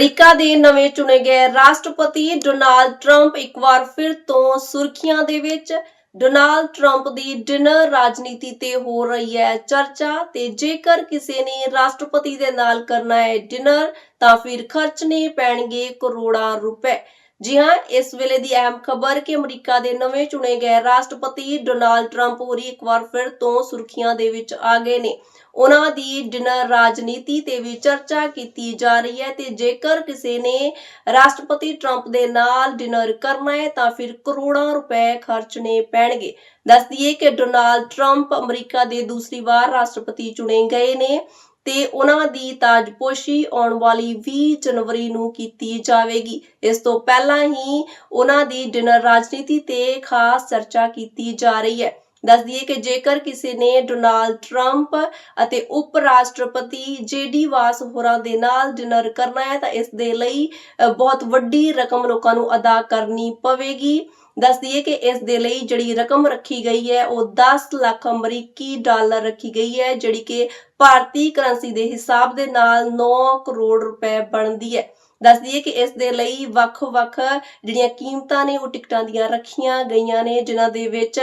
America ਦੇ ਨਵੇਂ ਚੁਣੇ ਗਏ ਰਾਸ਼ਟਰਪਤੀ ਡੋਨਾਲਡ ਟਰੰਪ ਇੱਕ ਵਾਰ ਫਿਰ ਤੋਂ ਸੁਰਖੀਆਂ ਦੇ ਵਿੱਚ। ਡੋਨਾਲਡ ਟਰੰਪ ਦੀ ਡਿਨਰ ਰਾਜਨੀਤੀ ਤੇ ਹੋ ਰਹੀ ਹੈ ਚਰਚਾ ਤੇ ਜੇਕਰ ਕਿਸੇ ਨੇ ਰਾਸ਼ਟਰਪਤੀ ਦੇ ਨਾਲ ਕਰਨਾ ਹੈ ਡਿਨਰ, ਤਾਂ ਫਿਰ ਖਰਚਣੇ ਪੈਣਗੇ ਕਰੋੜਾਂ ਰੁਪਏ। ਜੀ ਹਾਂ, ਇਸ ਵੇਲੇ ਦੀ ਅਹਿਮ ਖਬਰ ਕਿ ਅਮਰੀਕਾ ਦੇ ਨਵੇਂ ਚੁਣੇ ਗਏ ਰਾਸ਼ਟਰਪਤੀ ਡੋਨਾਲਡ ਟਰੰਪ ਹੋਰੀ ਇੱਕ ਵਾਰ ਫਿਰ ਤੋਂ ਸੁਰਖੀਆਂ ਦੇ ਵਿੱਚ ਆ ਗਏ ਨੇ। ਉਹਨਾਂ ਦੀ ਡਿਨਰ ਰਾਜਨੀਤੀ ਤੇ ਵੀ ਚਰਚਾ ਕੀਤੀ ਜਾ ਰਹੀ ਹੈ ਤੇ ਜੇਕਰ ਕਿਸੇ ਨੇ ਰਾਸ਼ਟਰਪਤੀ ਟਰੰਪ ਦੇ ਨਾਲ ਡਿਨਰ ਕਰਨਾ ਹੈ ਤਾਂ ਫਿਰ ਕਰੋੜਾਂ ਰੁਪਏ ਖਰਚਣੇ ਪੈਣਗੇ। ਦੱਸ ਦਈਏ ਕਿ ਡੋਨਾਲਡ ਟਰੰਪ ਅਮਰੀਕਾ ਦੇ ਦੂਸਰੀ ਵਾਰ ਰਾਸ਼ਟਰਪਤੀ ਚੁਣੇ ਗਏ ਨੇ। ਤੇ ਉਹਨਾਂ ਦੀ ਤਾਜਪੋਸ਼ੀ ਆਉਣ ਵਾਲੀ 20 ਜਨਵਰੀ ਨੂੰ ਕੀਤੀ ਜਾਵੇਗੀ। ਇਸ ਤੋਂ ਪਹਿਲਾਂ ਹੀ ਉਹਨਾਂ ਦੀ ਡਿਨਰ ਰਾਜਨੀਤੀ ਤੇ ਖਾਸ ਚਰਚਾ ਕੀਤੀ ਜਾ ਰਹੀ ਹੈ। ਦੱਸ ਦਈਏ ਕਿ ਜੇਕਰ ਕਿਸੇ ਨੇ ਡੋਨਾਲਡ ਟਰੰਪ ਅਤੇ ਉਪ ਰਾਸ਼ਟਰਪਤੀ ਜੇਡੀ ਵਾਸ ਹੋਰਾਂ ਦੇ ਨਾਲ ਡਿਨਰ ਕਰਨਾ ਹੈ ਤਾਂ ਇਸ ਦੇ ਲਈ ਬਹੁਤ ਵੱਡੀ ਰਕਮ ਲੋਕਾਂ ਨੂੰ ਅਦਾ ਕਰਨੀ ਪਵੇਗੀ। ਦੱਸ ਦਈਏ ਕਿ ਇਸ ਦੇ ਲਈ ਜਿਹੜੀ ਰਕਮ ਰੱਖੀ ਗਈ ਹੈ, ਉਹ 10 ਲੱਖ ਅਮਰੀਕੀ ਡਾਲਰ ਰੱਖੀ ਗਈ ਹੈ, ਜਿਹੜੀ ਕਿ ਭਾਰਤੀ ਕਰੰਸੀ ਦੇ ਹਿਸਾਬ ਦੇ ਨਾਲ 9 ਕਰੋੜ ਰੁਪਏ ਬਣਦੀ ਹੈ। ਦੱਸ ਦਈਏ ਕਿ ਇਸ ਦੇ ਲਈ ਵੱਖ-ਵੱਖ ਜਿਹੜੀਆਂ ਕੀਮਤਾਂ ਨੇ, ਉਹ ਟਿਕਟਾਂ ਦੀਆਂ ਰੱਖੀਆਂ ਗਈਆਂ ਨੇ, ਜਿਨ੍ਹਾਂ ਦੇ ਵਿੱਚ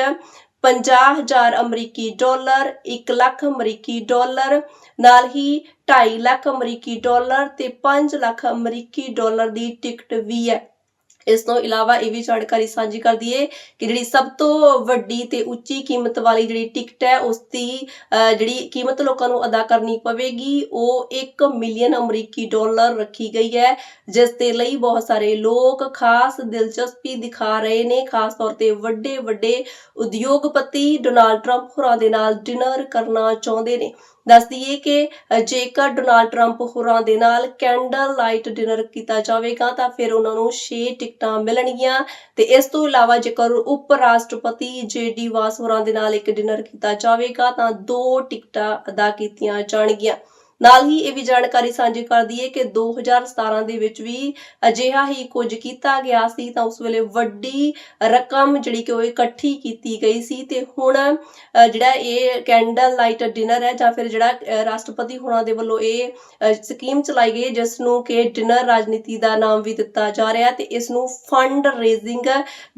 50000 ਅਮਰੀਕੀ ਡਾਲਰ 1 ਲੱਖ ਅਮਰੀਕੀ ਡਾਲਰ, ਨਾਲ ਹੀ 2.5 ਲੱਖ ਅਮਰੀਕੀ ਡਾਲਰ ਤੇ 5 ਲੱਖ ਅਮਰੀਕੀ ਡਾਲਰ ਦੀ ਟਿਕਟ ਵੀ ਹੈ। ਇਸ ਤੋਂ ਇਲਾਵਾ ਇਹ ਵੀ ਜਾਣਕਾਰੀ ਸਾਂਝੀ ਕਰਦੀ ਦਈਏ ਕਿ ਜਿਹੜੀ ਸਭ ਤੋਂ ਵੱਡੀ ਤੇ ਉੱਚੀ ਕੀਮਤ ਵਾਲੀ ਜਿਹੜੀ ਟਿਕਟ ਹੈ, ਉਸ ਦੀ ਜਿਹੜੀ ਕੀਮਤ ਲੋਕਾਂ ਨੂੰ ਅਦਾ ਕਰਨੀ ਪਵੇਗੀ, ਉਹ 1 ਮਿਲੀਅਨ ਅਮਰੀਕੀ ਡਾਲਰ ਰੱਖੀ ਗਈ ਹੈ, ਜਿਸ ਦੇ ਲਈ ਬਹੁਤ ਸਾਰੇ ਲੋਕ ਖਾਸ ਦਿਲਚਸਪੀ ਦਿਖਾ ਰਹੇ ਨੇ, ਖਾਸ ਤੌਰ ਤੇ ਵੱਡੇ ਵੱਡੇ ਉਦਯੋਗਪਤੀ ਡੋਨਾਲਡ ਟਰੰਪ ਹੋਰਾਂ ਦੇ ਨਾਲ ਡਿਨਰ ਕਰਨਾ ਚਾਹੁੰਦੇ ਨੇ। ਦੱਸ ਦਈਏ ਕਿ ਜੇਕਰ ਡੋਨਾਲਡ ਟਰੰਪ ਹੋਰਾਂ ਦੇ ਨਾਲ ਕੈਂਡਲ ਲਾਈਟ ਡਿਨਰ ਕੀਤਾ ਜਾਵੇਗਾ, ਤਾਂ ਫਿਰ ਉਹਨਾਂ ਨੂੰ 6 ਟਿਕਟਾਂ ਮਿਲਣਗੀਆਂ। ਤੇ ਇਸ ਤੋਂ ਇਲਾਵਾ ਜੇਕਰ ਉਪ ਰਾਸ਼ਟਰਪਤੀ ਜੇਡੀ ਵਾਸ ਹੋਰਾਂ ਦੇ ਨਾਲ ਇੱਕ ਡਿਨਰ ਕੀਤਾ ਜਾਵੇਗਾ, ਤਾਂ ਦੋ ਟਿਕਟਾਂ ਅਦਾ ਕੀਤੀਆਂ ਜਾਣਗੀਆਂ। ਨਾਲ ਹੀ ਇਹ ਵੀ ਜਾਣਕਾਰੀ ਸਾਂਝੀ ਕਰਦੀ ਹੈ ਕਿ 2017 ਦੇ ਵਿੱਚ ਵੀ ਅਜਿਹਾ ਹੀ ਕੁਝ ਕੀਤਾ ਗਿਆ ਸੀ ਤਾਂ ਉਸ ਵੇਲੇ ਵੱਡੀ ਰਕਮ ਜਿਹੜੀ ਕਿ ਉਹ ਇਕੱਠੀ ਕੀਤੀ ਗਈ ਸੀ ਤੇ ਹੁਣ ਜਿਹੜਾ ਇਹ ਕੈਂਡਲ ਲਾਈਟ ਡਿਨਰ ਹੈ ਜਾਂ ਫਿਰ ਜਿਹੜਾ ਰਾਸ਼ਟਰਪਤੀ ਹੋਣਾ ਦੇ ਵੱਲੋਂ ਇਹ ਸਕੀਮ ਚਲਾਈ ਗਈ ਜਿਸ ਨੂੰ ਕਿ ਡਿਨਰ ਰਾਜਨੀਤੀ ਦਾ ਨਾਮ ਵੀ ਦਿੱਤਾ ਜਾ ਰਿਹਾ ਤੇ ਇਸ ਨੂੰ ਫੰਡ ਰੇਜ਼ਿੰਗ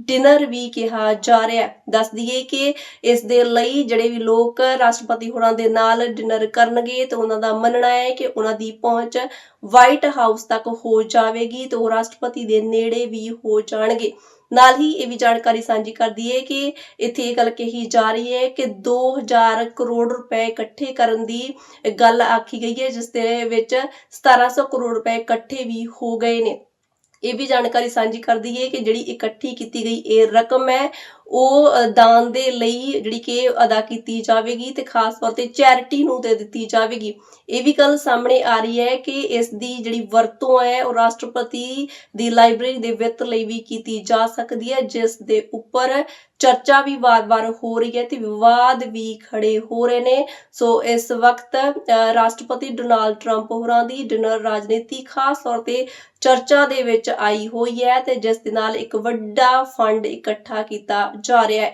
ਡਿਨਰ ਵੀ ਕਿਹਾ ਜਾ ਰਿਹਾ ਹੈ। ਦੱਸ ਦਈਏ ਕਿ ਇਸ ਦੇ ਲਈ ਜਿਹੜੇ ਵੀ ਲੋਕ ਰਾਸ਼ਟਰਪਤੀ ਹੋਰਾਂ ਦੇ ਨਾਲ ਡਿਨਰ ਕਰਨਗੇ ਤੇ ਉਹਨਾਂ ਦਾ ਮੰਨਣਾ ਹੈ ਕਿ ਉਹਨਾਂ ਦੀ ਪਹੁੰਚ ਵਾਈਟ ਹਾਊਸ ਤੱਕ ਹੋ ਜਾਵੇਗੀ ਤੇ ਉਹ ਰਾਸ਼ਟਰਪਤੀ ਦੇ ਨੇੜੇ ਵੀ ਹੋ ਜਾਣਗੇ। ਨਾਲ ਹੀ ਇਹ ਵੀ ਜਾਣਕਾਰੀ ਸਾਂਝੀ ਕਰ ਦਈਏ ਕਿ ਇੱਥੇ ਇਹ ਗੱਲ ਕਹੀ ਜਾ ਰਹੀ ਹੈ ਕਿ 2000 ਕਰੋੜ ਰੁਪਏ ਇਕੱਠੇ ਕਰਨ ਦੀ ਗੱਲ ਆਖੀ ਗਈ ਹੈ, ਜਿਸ ਦੇ ਵਿੱਚ 1700 ਕਰੋੜ ਰੁਪਏ ਇਕੱਠੇ ਵੀ ਹੋ ਗਏ ਨੇ। ਇਹ ਵੀ ਜਾਣਕਾਰੀ ਸਾਂਝੀ ਕਰਦੀ ਹੈ ਕਿ ਜਿਹੜੀ ਇਕੱਠੀ ਕੀਤੀ ਗਈ ਇਹ ਰਕਮ ਹੈ ਉਹ ਦਾਨ ਦੇ ਲਈ ਜਿਹੜੀ ਕਿ ਅਦਾ ਕੀਤੀ ਜਾਵੇਗੀ ਤੇ ਖਾਸ ਤੌਰ ਤੇ ਚੈਰਿਟੀ ਨੂੰ ਦੇ ਦਿੱਤੀ ਜਾਵੇਗੀ। ਇਹ ਵੀ ਗੱਲ ਸਾਹਮਣੇ ਆ ਰਹੀ ਹੈ ਕਿ ਇਸ ਦੀ ਜਿਹੜੀ ਵਰਤੋਂ ਹੈ, ਉਹ ਰਾਸ਼ਟਰਪਤੀ ਦੀ ਲਾਇਬ੍ਰੇਰੀ ਦੇ ਵਿੱਤ ਲਈ ਵੀ ਕੀਤੀ ਜਾ ਸਕਦੀ ਹੈ, ਜਿਸ ਦੇ ਉੱਪਰ ਚਰਚਾ ਵੀ ਵਾਰ-ਵਾਰ ਹੋ ਰਹੀ ਹੈ ਤੇ ਵਿਵਾਦ ਵੀ ਖੜੇ ਹੋ ਰਹੇ ਨੇ। ਸੋ ਇਸ ਵਕਤ ਰਾਸ਼ਟਰਪਤੀ ਡੋਨਾਲਡ ਟਰੰਪ ਹੋਰਾਂ ਦੀ ਡਿਨਰ ਰਾਜਨੀਤੀ ਖਾਸ ਤੌਰ ਤੇ ਚਰਚਾ ਦੇ ਵਿੱਚ ਆਈ ਹੋਈ ਹੈ ਤੇ ਜਿਸ ਦੇ ਨਾਲ ਇੱਕ ਵੱਡਾ ਫੰਡ ਇਕੱਠਾ ਕੀਤਾ ਜਾ ਰਿਹਾ ਹੈ